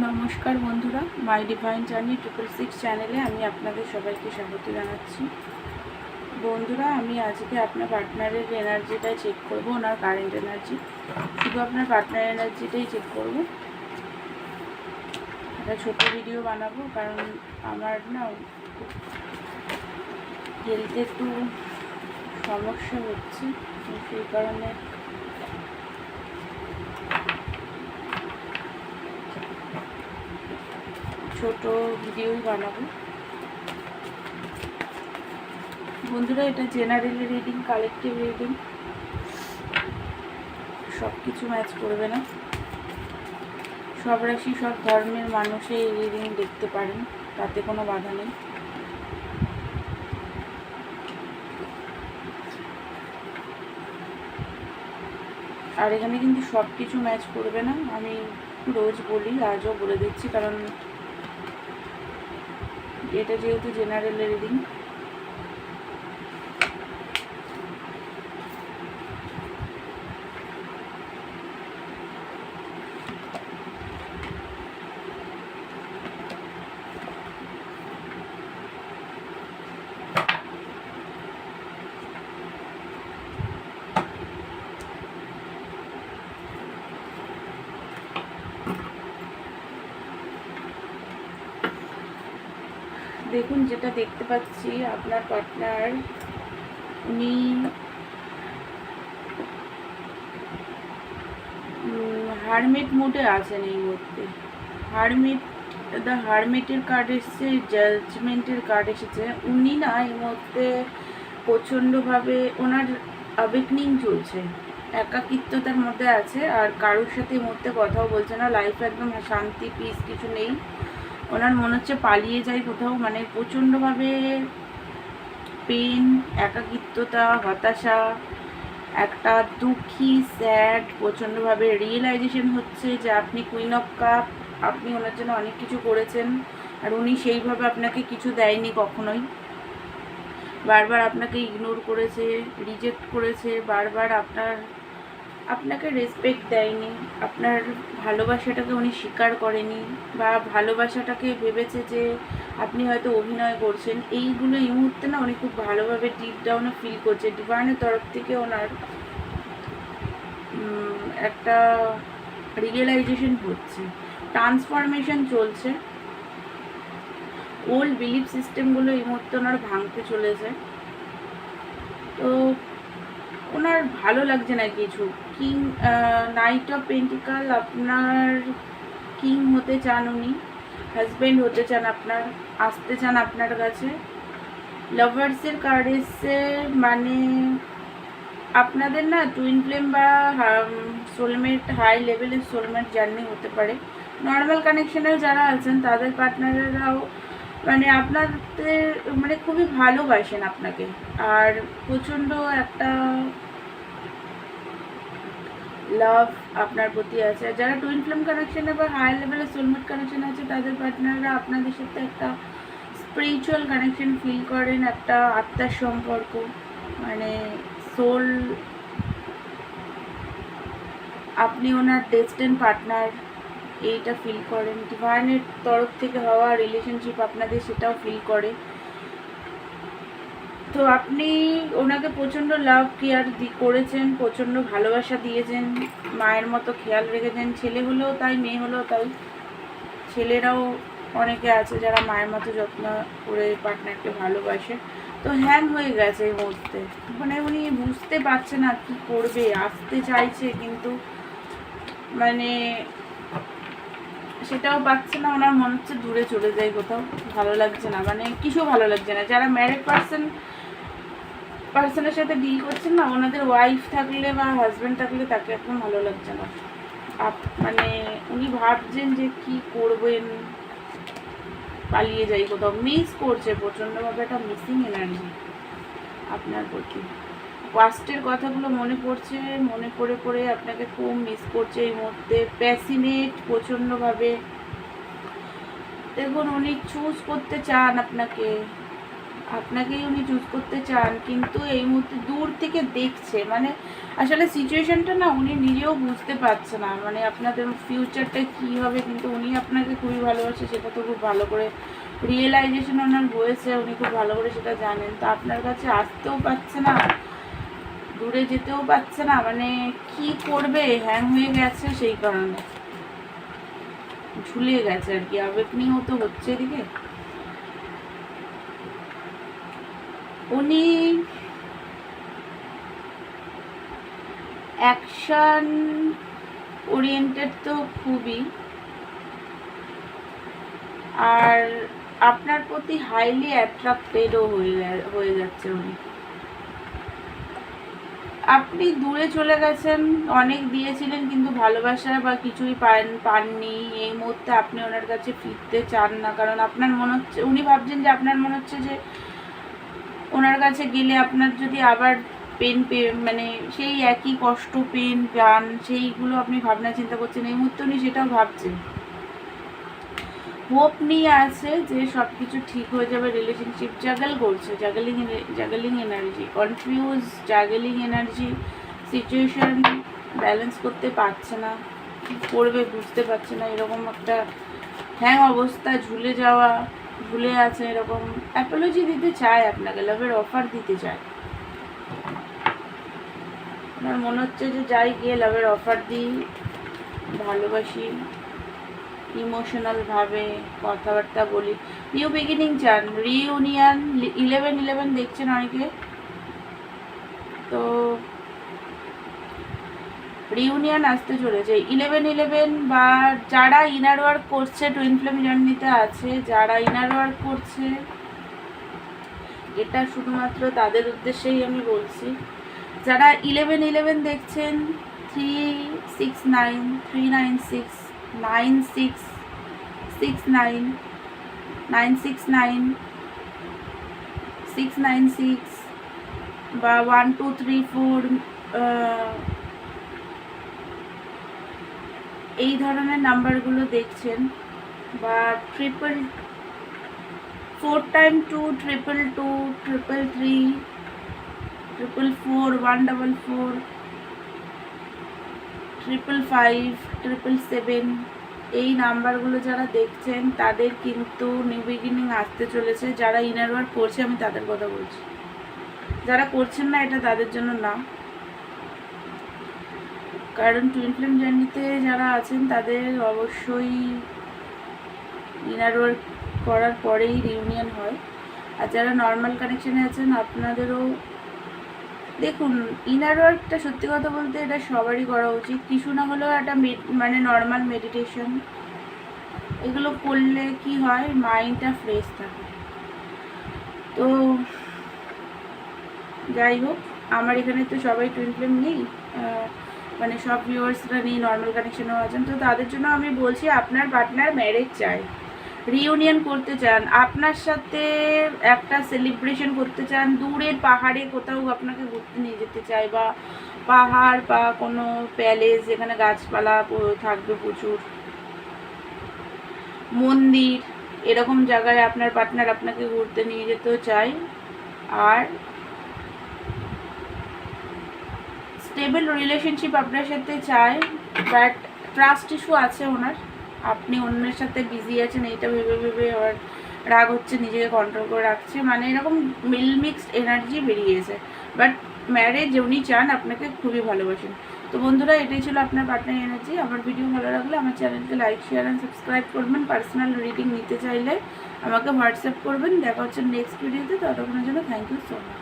নমস্কার বন্ধুরা my divine journey triple six চ্যানেলে আমি আপনাদের সবাইকে স্বাগত জানাচ্ছি। বন্ধুরা, আমি আজকে আপনার পার্টনারের এনার্জিটা চেক করব, ওনার কারেন্ট এনার্জি শুধু আপনার পার্টনার এনার্জিটাই চেক করব। একটা ছোটো ভিডিও বানাবো, কারণ আমার না হেলথে একটু সমস্যা হচ্ছে সেই কারণে ছোট ভিডিওই বানাবো। বন্ধুরা, এটা জেনারেল রিডিং কালেকটিভ রিডিং সব কিছু ম্যাচ করবে না। সব রাশি, সব ধর্মের মানুষে এই রিডিং দেখতে পারেন, তাতে কোনো বাধা নেই। আর এখানে কিন্তু সব কিছু ম্যাচ করবে না। আমি রোজ বলি, আজও বলে দিচ্ছি, কারণ এটা যেহেতু জেনারেল রিডিং দেখুন, যেটা দেখতে পাচ্ছি, আপনার পার্টনার উনি হারমেট মোডে আছেন এই মুহূর্তে। হারমেট দ্য হারমেটের কার্ড এসছে জাজমেন্টের কার্ড এসেছে। উনি না এই মুহূর্তে প্রচণ্ডভাবে ওনার অবেকনিং চলছে। একাকিত্বতার মধ্যে আছে, আর কারোর সাথে এই মুহূর্তে কথাও বলছে না। লাইফ একদম শান্তি পিস কিছু নেই। ওনার মনে হচ্ছে পালিয়ে যায় কোথাও মানে প্রচণ্ডভাবে পেন একাকিত্বতা, হতাশা, একটা দুঃখী স্যাড প্রচণ্ডভাবে রিয়েলাইজেশন হচ্ছে যে আপনি কুইন অফ কাপ আপনি ওনার জন্য অনেক কিছু করেছেন আর উনি সেইভাবে আপনাকে কিছু দেয়নি কখনোই। বারবার আপনাকে ইগনোর করেছে রিজেক্ট করেছে, বারবার আপনার আপনাকে রেসপেক্ট দেয়নি, আপনার ভালোবাসাটাকে উনি স্বীকার করেনি বা ভালোবাসাটাকে ভেবেছে যে আপনি হয়তো অভিনয় করছেন, এইগুলো এই মুহূর্তে না উনি খুব ভালোভাবে ডিপ ডাউনে ফিল করছে। ডিভাইনের তরফ থেকে ওনার একটা রিয়েলাইজেশন হচ্ছে। ট্রান্সফরমেশন চলছে। ওল্ড বিলিফ সিস্টেমগুলো এই মুহূর্তে ওনার ভাঙতে চলেছে। তো ওনার ভালো লাগছে না কিছু। কিং নাইট অফ পেন্টিকাল আপনার কিং হতে চান উনি হাজব্যান্ড হতে চান আপনার, আসতে চান আপনার কাছে। লাভার্সের কার্ড এসছে মানে আপনাদের না টুইন ফ্লেম বা সোলমেট হাই লেভেলের সোলমেট জার্নি হতে পারে। নর্মাল কানেকশনের যারা আছেন, তাদের পার্টনারেরাও মানে আপনাদের মানে খুবই ভালোবাসেন আপনাকে। আর প্রচণ্ড একটা লাভ আপনার প্রতি আছে। আর যারা টুইন ফ্লেম কানেকশনে বা হাই লেভেলের সোলমেট কানেকশন আছে, তাদের পার্টনাররা আপনাদের সাথে একটা স্পিরিচুয়াল কানেকশন ফিল করেন, একটা আত্মার সম্পর্ক মানে সোল আপনি ওনার ডেস্টেন পার্টনার এইটা ফিল করেন। ডিভাইনের তরফ থেকে হওয়া রিলেশনশিপ আপনাদের সেটাও ফিল করে। তো আপনি ওনাকে প্রচণ্ড লাভ কেয়ার করেছেন, প্রচণ্ড ভালোবাসা দিয়েছেন, মায়ের মতো খেয়াল রেখেছেন। ছেলে হলেও তাই, মেয়ে হলেও তাই। ছেলেরাও অনেকে আছে যারা মায়ের মতো যত্ন করে পার্টনারকে ভালোবাসে। তো হ্যাং হয়ে গেছে এই মুহূর্তে। মানে উনি বুঝতে পারছে না কি করবে, আসতে চাইছে, কিন্তু মানে সেটাও পাচ্ছে না, ওনার মনে হচ্ছে দূরে চলে যায় কোথাও, ভালো লাগছে না। মানে কিছু ভালো লাগছে না। যারা ম্যারিড পার্সন পার্সনের সাথে ডিল করছেন না, ওনাদের ওয়াইফ থাকলে বা হাজব্যান্ড থাকলে তাকে একদম ভালো লাগছে না। মানে উনি ভাবছেন যে কি করবেন, পালিয়ে যাই কোথাও। মিস করছে প্রচণ্ডভাবে, একটা মিসিং এনার্জি আপনার প্রতি। পাস্টের কথাগুলো মনে পড়ছে, মনে পড়ে পড়ে আপনাকে খুব মিস করছে এই মুহূর্তে। প্যাসিনেট প্রচণ্ডভাবে দেখুন, উনি চুজ করতে চান আপনাকে। আপনাকেই উনি চুজ করতে চান, কিন্তু এই মুহূর্তে দূর থেকে দেখছে। মানে আসলে সিচুয়েশনটা না উনি নিজেও বুঝতে পারছে না। মানে আপনাদের ফিউচারটা কী হবে, কিন্তু উনি আপনাকে খুবই ভালোবাসে, সেটা তো খুব ভালো করে রিয়েলাইজেশন ওনার হয়েছে, উনি খুব ভালো করে সেটা জানেন। তো আপনার কাছে আসতেও পারছে না। দূরে যেতেও পারছে না মানে কি করবে? হ্যাং হয়ে গেছে সেই কারণে। ঝুলে গেছে আর কি আবেগ নিয়েও তো হচ্ছে এদিকে। উনি অ্যাকশন ওরিয়েন্টেড তো খুবই। আর আপনার প্রতি হাইলি অ্যাট্রাক্টেডও হয়ে হয়ে যাচ্ছে উনি। আপনি দূরে চলে গেছেন, অনেক দিয়েছিলেন কিন্তু ভালোবাসা বা কিছুই পান, পাননি। এই মুহূর্তে আপনি ওনার কাছে ফিরতে চান না, কারণ আপনার মনে হচ্ছে, উনি ভাবছেন যে আপনার মনে হচ্ছে যে ওনার কাছে গেলে আপনার যদি আবার পেন পে মানে সেই একই কষ্ট, পেন পান সেইগুলো আপনি ভাবনা চিন্তা করছেন, এই মুহূর্তে উনি সেটাও ভাবছেন। হোপ নিয়ে আছে যে সব কিছু ঠিক হয়ে যাবে রিলেশনশিপ জাগল করছে juggling juggling energy confuse juggling energy situation balance করতে পারছে না, কী করবে বুঝতে পারছে না, এরকম একটা হ্যাং অবস্থা, ঝুলে যাওয়া, ঝুলে আছে এরকম। অ্যাপোলজি দিতে চায় আপনাকে লাভের অফার দিতে চায়। আমার মনে হচ্ছে যে যাই গিয়ে লাভের অফার দিই, ভালোবাসি। ইমোশনাল ভাবে কথাবার্তা বলি। নিউ বিগিনিং চান রিউনিয়ন ইলেভেন ইলেভেন দেখছেন অনেকে? তো রিউনিয়ন আসতে চলেছে। ইলেভেন ইলেভেন বা যারা ইনার ওয়ার্ক করছে টুইন ফ্লেম জার্নিতে আছে, যারা ইনার ওয়ার্ক করছে, এটা শুধুমাত্র তাদের উদ্দেশ্যেই আমি বলছি। যারা ইলেভেন ইলেভেন দেখছেন three six nine three nine six nine six six nine nine six nine six nine six বা ওয়ান টু থ্রি ফোর এই ধরনের নাম্বারগুলো দেখছেন বা triple four time two triple two triple three triple four one double four triple five triple seven এই নাম্বারগুলো যারা দেখছেন, তাদের কিন্তু নিউ বিগিনিং আসতে চলেছে। যারা ইনার ওয়ার্ক করছে আমি তাদের কথা বলছি। যারা করছেন না, এটা তাদের জন্য না। কারণ টুইন ফ্লেম জার্নিতে যারা আছেন, তাদের অবশ্যই ইনার ওয়ার্ক করার পরেই রিউনিয়ন হয়। আর যারা নর্মাল কানেকশানে আছেন, আপনাদেরও দেখুন ইনার ওয়ার্কটা সত্যি কথা বলতে এটা সবারই করা উচিত। কিছু না হলেও একটা মানে নর্মাল মেডিটেশন এগুলো করলে কি হয় মাইন্ডটা ফ্রেশ থাকে। তো যাই হোক, আমার এখানে তো সবাই টুইন ফ্লেম নেই মানে সব ভিউয়ার্সরা নেই নর্মাল কানেকশনেও আছেন। তো তাদের জন্য আমি বলছি, আপনার পার্টনার ম্যারেজ চাই। রিউনিয়ন করতে চান, আপনার সাথে একটা সেলিব্রেশন করতে চান, দূরের পাহাড়ে কোথাও আপনাকে ঘুরতে নিয়ে যেতে চায় বা পাহাড় বা কোনো প্যালেস যেখানে গাছপালা থাকবে প্রচুর, মন্দির এরকম জায়গায় আপনার পার্টনার আপনাকে ঘুরতে নিয়ে যেতেও চায়, আর স্টেবল রিলেশনশিপ আপনার সাথে চায় বাট ট্রাস্ট ইস্যু আছে ওনার। আপনি অন্যের সাথে বিজি আছেন, এইটা ভেবে ভেবে আবার রাগ হচ্ছে, নিজেকে কন্ট্রোল করে রাখছে। মানে এরকম মিলমিক্সড এনার্জি বেরিয়েছে। বাট ম্যারেজ উনি চান, আপনাকে খুবই ভালোবাসেন। তো বন্ধুরা, এটাই ছিল আপনার পার্টনার এনার্জি আমার ভিডিও ভালো লাগলে আমার চ্যানেলকে লাইক শেয়ার অ্যান্ড সাবস্ক্রাইব করবেন। পার্সোনাল রিডিং নিতে চাইলে আমাকে হোয়াটসঅ্যাপ করবেন। দেখা হচ্ছে নেক্সট ভিডিওতে ততক্ষণের জন্য থ্যাংক ইউ সো মাচ